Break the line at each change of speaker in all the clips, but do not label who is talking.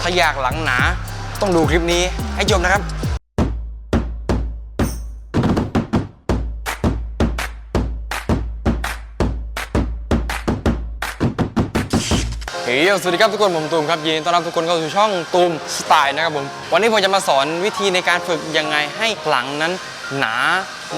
ถ้าอยากหลังหนา ต้องดูคลิปนี้ให้จบนะครับเฮ้ยสวัสดีครับทุกคนผมตูมครับยินดีต้อนรับทุกคนเข้าสู่ช่องตูมสไตล์นะครับผม วันนี้ผมจะมาสอนวิธีในการฝึกยังไงให้หลังนั้น หนา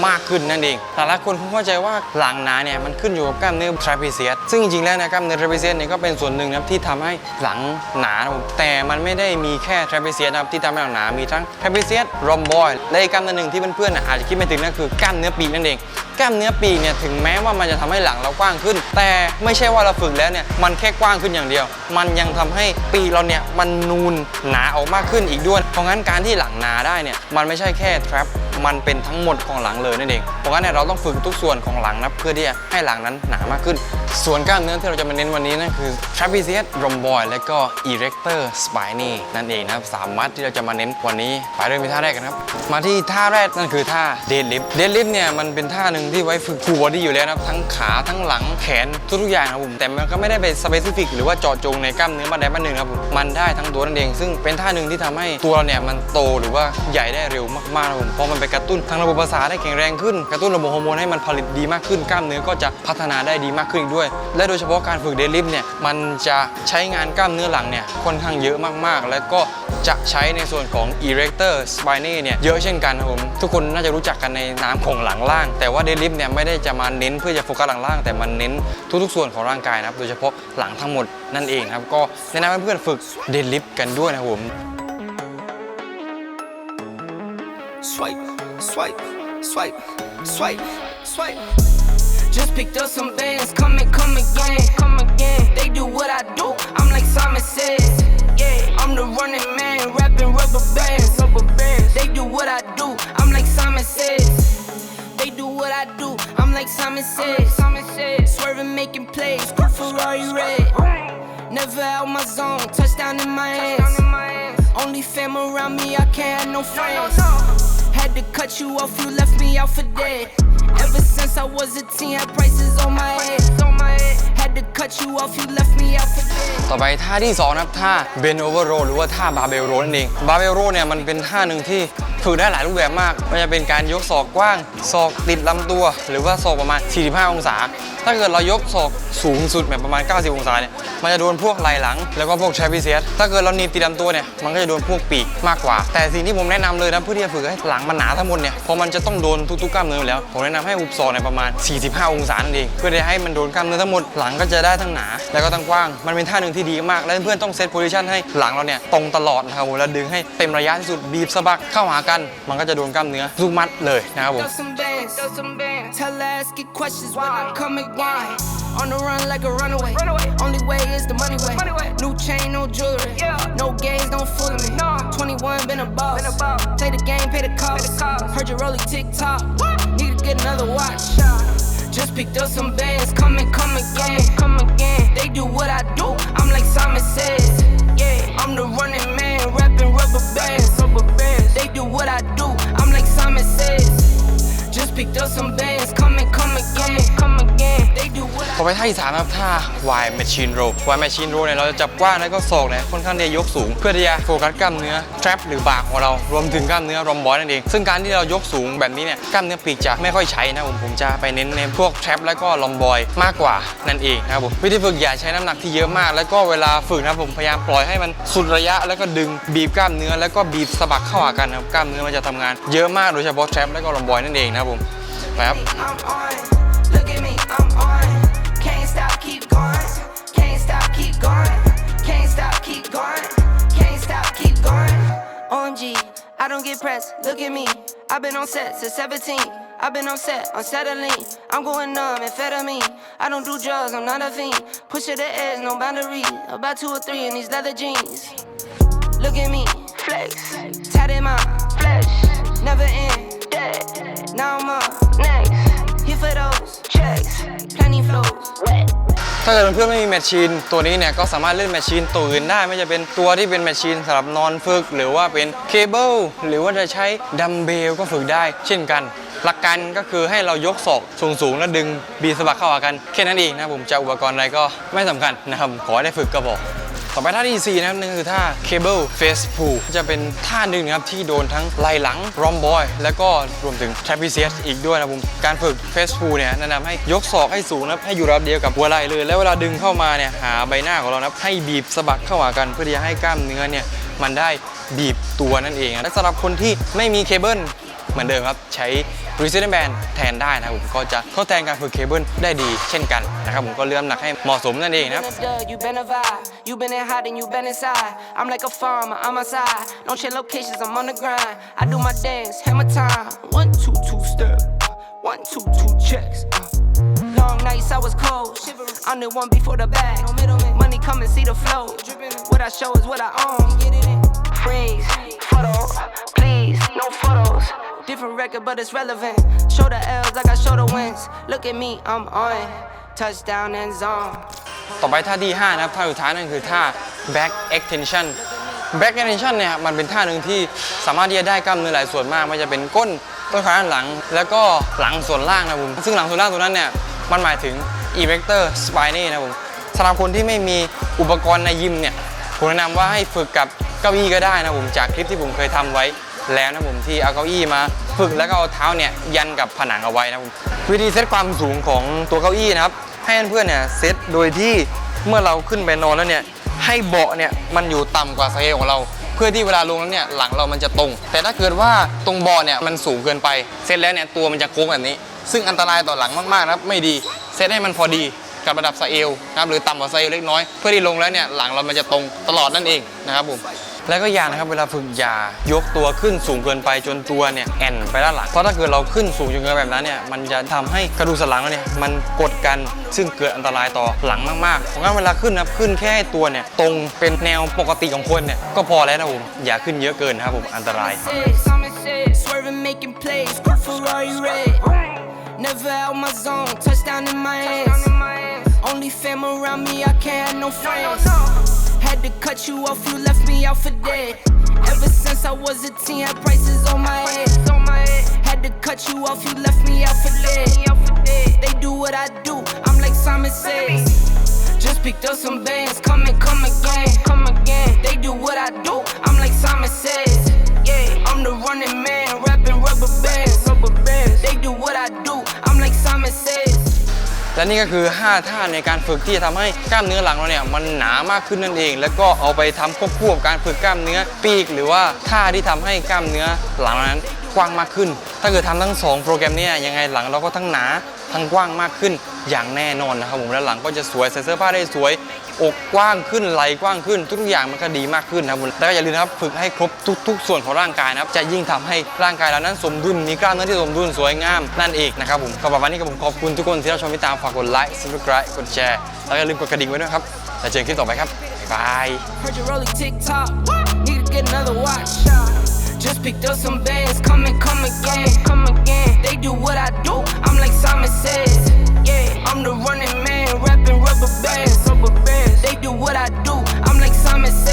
มากขึ้นนั่นเองหลายๆคนคงเข้าใจว่าหลังหนาเนี่ยมันขึ้นอยู่กับกล้ามเนื้อ trapezius ซึ่งจริงๆแล้วนะกล้ามเนื้อ trapezius เนี่ยก็เป็นส่วนหนึ่งนะครับที่ทำให้หลังหนาแต่มันไม่ได้มีแค่ trapezius นะครับที่ทำให้หลังหนามีทั้ง trapezius rhomboid และอีกกล้ามเนื้อหนึ่งที่เพื่อนๆอาจจะคิดไม่ถึงนั่นคือกล้ามเนื้อปีกนั่นเองกล้ามเนื้อปีกเนี่ยถึงแม้ว่ามันจะทำให้หลังเรากว้างขึ้น แต่ไม่ใช่ว่าเราฝึกแล้วเนี่ยมันแค่กว้างขึ้นอย่างเดียว มันยังทำให้ปีเราเนี่ยมันนูนหนาออกมากขึ้นอีกด้วย เพราะงั้นการที่หลังหนาได้เนี่ยมันไม่ใช่แค่ trap มันเป็นทั้งหมดของหลังเลยนั่นเองเพราะงั้นเนี่ยเราต้องฝึกทุกส่วนของหลังนะเพื่อที่จะให้หลังนั้นหนามากขึ้น ส่วนกล้ามเนื้อที่เราจะมาเน้นวันนี้นั่นคือ trapezius rhomboid และก็ erector spinae นั่นเองนะครับสามมัดที่เราจะมาเน้นวันนี้ไปเริ่มที่ท่าแรกกันครับมาที่ท่าแรกนั่นคือท่า deadlift deadlift เนี่ยมันเป็นท่าหนึ่งที่ไว้ฝึก full body อยู่แล้วนะครับทั้งขาทั้งหลังแขนทุกๆอย่างครับผมแต่มันก็ไม่ได้ไป specific หรือว่าเจาะจงในกล้ามเนื้อบันใดบันหนึ่งครับผมมันได้ทั้งตัวนั่นเอง ซึ่งเป็นท่าหนึ่งที่ทำให้ตัวเราเนี่ยมันโตหรือว่าใหญ่ได้เร็วมากๆครับผมเพราะมันไปกระตุ้นทั้งระบบประสาทให้แข็งแรงขึ้น กระตุ้นระบบฮอร์โมนให้มันผลิตดีมากขึ้น กล้ามเนื้อก็จะพัฒนาได้ดีมากขึ้นอีกด้วย และโดยเฉพาะการฝึกเดดลิฟต์เนี่ย มันจะใช้งานกล้ามเนื้อหลังเนี่ยค่อนข้างเยอะมากๆ และก็จะใช้ในส่วนของ erector spinae เนี่ยเยอะเช่นกันครับผม ทุกคนน่าจะรู้จักกันในนามของหลังล่าง แต่ว่าเดดลิฟต์เนี่ยไม่ได้จะมาเน้นเพื่อจะโฟกัสหลังล่าง แต่มันเน้นทุกๆ ส่วนของร่างกายนะครับ โดยเฉพาะหลังทั้งหมดนั่นเองครับ ก็แนะนำให้เพื่อนฝึกเดดลิฟต์กันด้วยนะครับผม
Swipe, swipe, swipe, swipe, swipe. Just picked up some bands, come and come again, come again. They do what I do, I'm like Simon says. Yeah, I'm the running man, rapping rubber bands, rubber bands. They do what I do, I'm like Simon says. They do what I do, I'm like Simon says. Simon says. Swerving, making plays, cool Ferrari red. Never out my zone, touchdown in my hands. Only fam around me, I can't have no friends. Had to cut you off, you left me out for dead. Ever since I was a teen, had prices on my head. Had to cut you off, you left me out for dead.
ต่อไปท่าที่2นะครับท่าเบนโอเวอร์โรหรือว่าท่าบาเบลโรนั่นเองบาเบลโรเนี่ยมันเป็นท่าหนึ่งที่ ฝึกได้หลายรูปแบบมากม่ว่าจะเป็นการยกศอกกว้างศอกติดลำตัว หรือว่าศอกประมาณ 45 องศา ถ้าเกิดเรายกศอกสูงสุดแบบประมาณ 90 องศาเนี่ยมันจะโดนพวกไหล่หลัง แล้วก็พวก trapezius ถ้าเกิดเราหนีบติดลำตัวเนี่ยมันก็จะโดนพวกปีกมากกว่า แต่สิ่งที่ผมแนะนำเลยนะเพื่อที่จะฝึกให้หลังมันหนาทั้งหมดเนี่ยเพราะมันจะต้องโดนทุกๆกล้ามเนื้อแล้ว ผมแนะนำให้อุบศอกในประมาณ 45 องศานั่นเองเพื่อจะให้มันโดนกล้ามเนื้อทั้งหมดหลังก็จะได้ทั้งหนา แล้วก็ทั้งกว้าง มันเป็นท่าหนึ่งที่ดีมากและเพื่อนต้องเซตโพซิชันให้หลังเราเนี่ยตรงตลอดนะครับผมแล้วดึงให้เต็มระยะที่สุดบีบสะบักเข้าหากมันก็จะโดนกล้ามเนื้อทุกมัดเลยนะครับผม
Throw some bands, throw some bands. Tell her ask it questions when I come again. On the run like a runaway. Only way is the money way. New chain, no jewelry. No games, don't fool me. 21, been a boss. Take the game, pay the cost. Heard your rolling TikTok. Need to get another watch. Just picked up some bands, come and come again. Come again. They do what I do. I'm like Simon says. Yeah, I'm the running man, rapping rubber bands. Do what I do. I'm like Simon says. Just picked up some bands, come and come. Come again. They do what I
ต่อไปท่าที่สามนครับท่า Y machine row Y machine row เนี่ยเราจะจับกว้างแล้วก็ศอกเนี่ยค่อนข้างที่จะยกสูง เพื่อที่จะโฟกัสกล้ามเนื้อ trap หรือบ่าของเรารวมถึงกล้ามเนื้อ r o m b o นั่นเอง ซึ่งการที่เรายกสูงแบบนี้เนี่ยกล้ามเนื้อปีกจะไม่ค่อยใช้นะผมผมจะไปเน้นในพวก trap แล้วก็ r o m b o มากกว่านั่นเองนะครับผมวิธีฝึกอย่าใช้น้ำหนักที่เยอะมาก แล้วก็เวลาฝึกนะผมพยายามปล่อยให้มันสุดระยะแล้วก็ดึงบีบกล้ามเนื้อแล้วก็บีบสะบักเข้าหากันนะครับกล้ามเนื้อมันจะทำงานเยอะมากโดยเฉพาะ trap แล้วก็ r o m b o นั่นเองนะครับผมไปครับ
Look at me. I've been on set since 17. I've been on set, on settling. I'm going numb, amphetamine. I don't do drugs, I'm not a fiend. Push it to edge, no boundary. About two or three in these leather jeans. Look at me, flex. Tatted my flesh. Never end, dead. Now I'm up next. Here for those checks. Plenty flows, wet.
ถ้าเกิดเพื่อนๆไม่มีแมชชีนตัวนี้เนี่ยก็สามารถเล่นแมชชีนตัวอื่นได้ ไม่จะเป็นตัวที่เป็นแมชชีนสำหรับนอนฝึก หรือว่าเป็นเคเบิลหรือว่าจะใช้ดัมเบลก็ฝึกได้ เช่นกัน หลักการก็คือให้เรายกศอกสูงสูงๆแล้วดึงบีสะบักเข้าหากันแค่นั้นเองนะผมจะอุปกรณ์อะไรก็ไม่สำคัญนะครับขอให้ได้ฝึกก็บอก ต่อไปท่าที่ 4 นะครับนั่นคือท่า cable face pull จะเป็นท่าหนึ่งนะครับที่โดนทั้งไหล่หลัง rom boy แล้วก็รวมถึง trapezius อีกด้วยนะบผมการฝึก face pull เนี่ยแนะนำให้ยกศอกให้สูงนะครับให้อยู่ระดับเดียวกับหัวไหล่เลย แล้วเวลาดึงเข้ามาเนี่ยหาใบหน้าของเรานะครับให้บีบสะบักเข้าหากันเพื่อที่จะให้กล้ามเนื้อเนี่ยมันได้บีบตัวนั่นเองและสำหรับคนที่ไม่มีเคเบิล เหมือนเดิมครับ ใช้ resistance band แทนได้นะครับผมก็จะทดแทนการฝึกเคเบิลได้ดีเช่นกันนะครับผมก็เลื่อมหนักให้เหมาะสมนั่นเองนะครับ
been a dud, you been a vibe. You been in hot and you been inside. I'm like a farmer, I'm outside. Don't change locations, I'm on the grind. I do my dance, hammer time. One, two, two step. One, two, two checks. Uh. Long nights, I was cold. I'm the one before the bag. Money come and see the flow. What I show is what I own. Freeze, Different record, but it's relevant. Show the L's like I show the wins. Look at me, I'm on. Touchdown and zone.
ต่อไปท่าที่ 5 นะครับ ท่าสุดท้ายนั่นคือท่า back extension back extension เนี่ยมันเป็นท่าหนึ่งที่สามารถที่จะได้กล้ามเนื้อหลายส่วนมากไม่ว่าจะเป็นก้นต้นขาด้านหลัง แล้วก็หลังส่วนล่างนะผมซึ่งหลังส่วนล่างตัวนั้นเนี่ยมันหมายถึง erector spine นะผมสำหรับคนที่ไม่มีอุปกรณ์ในยิมเนี่ยผมแนะนำว่าให้ฝึกกับเก้าอี้ก็ได้นะผมจากคลิปที่ผมเคยทำไว้ แล้วนะผมที่เอาเก้าอี้มาฝึกแล้วก็เอาเท้าเนี่ยยันกับผนังเอาไว้นะผมวิธีเซตความสูงของตัวเก้าอี้นะครับให้เพื่อนเนี่ยเซตโดยที่เมื่อเราขึ้นไปนอนแล้วเนี่ยให้เบาะเนี่ยมันอยู่ต่ำกว่าสเอวของเรา เพื่อที่เวลาลงแล้วเนี่ยหลังเรามันจะตรง แต่ถ้าเกิดว่าตรงเบาะเนี่ยมันสูงเกินไปเซตแล้วเนี่ยตัวมันจะโค้งแบบนี้ ซึ่งอันตรายต่อหลังมากๆนะครับไม่ดีเซตให้มันพอดีกับระดับสเอวนะครับหรือต่ำกว่าสเอวเล็กน้อย เพื่อที่ลงแล้วเนี่ยหลังเรามันจะตรงตลอดนั่นเองนะครับผม แล้วก็ยานะครับเวลาฝึกยายกตัวขึ้นสูงเกินไปจนตัวเนี่ยแอนไปด้านหลังเพราะถ้าเกิดเราขึ้นสูงจนเกินแบบนั้นเนี่ยมันจะทำให้กระดูกสันหลังเราเนี่ยมันกดกันซึ่งเกิดอันตรายต่อหลังมากๆเพราะงั้นเวลาขึ้นนะครับขึ้นแค่ให้ตัวเนี่ยตรงเป็นแนวปกติของคนเนี่ยก็พอแล้วนะผมอย่าขึ้นเยอะเกินนะครับผมอันตราย
Never out my zone, touchdown in my hands. Only fam around me, I can't have no friends. Had to cut you off, you left me out for dead. Ever since I was a teen, had prices on my head. Had to cut you off, you left me out for dead. They do what I do, I'm like Simon says. Just picked up some bands, come and
และนี่ก็คือ 5 ท่าในการฝึกที่จะทำให้กล้ามเนื้อหลังเราเนี่ยมันหนามากขึ้นนั่นเอง แล้วก็เอาไปทำควบคู่กับการฝึกกล้ามเนื้อปีก หรือว่าท่าที่ทำให้กล้ามเนื้อหลังนั้น กว้างมากขึ้น ถ้าเกิดทำทั้ง 2 โปรแกรมเนี้ยังไงหลังเราก็ทั้งหนาทั้งกว้างมากขึ้นอย่างแน่นอนนะครับผมแล้วหลังก็จะสวยใส่เสื้อผ้าได้สวยอกกว้างขึ้นไหลกว้างขึ้น ทุกอย่างมันก็ดีมากขึ้นนะครับผมแล้วก็อย่าลืมนะครับฝึกให้ครบทุก ๆ ส่วนของร่างกายนะครับจะยิ่งทำให้ร่างกายเรานั้นสมดุลมีกล้ามเนื้อที่สมดุลสวยงามนั่นเองนะครับผมก็ประมาณนี้ก็ผมขอบคุณทุกคนที่รับชมติดตามฝากกดไลค์ subscribe กดแชร์แล้วก็อย่าลืมกดกระดิ่งไว้ด้วยครับแล้วเจอกันคลิปต่อไปครับบ๊าย Just picked up
some bands, come and come again. Come again. They do what I do, I'm like Simon says. Yeah, I'm the running man, rapping rubber bands. Rubber bands. They do what I do, I'm like Simon says.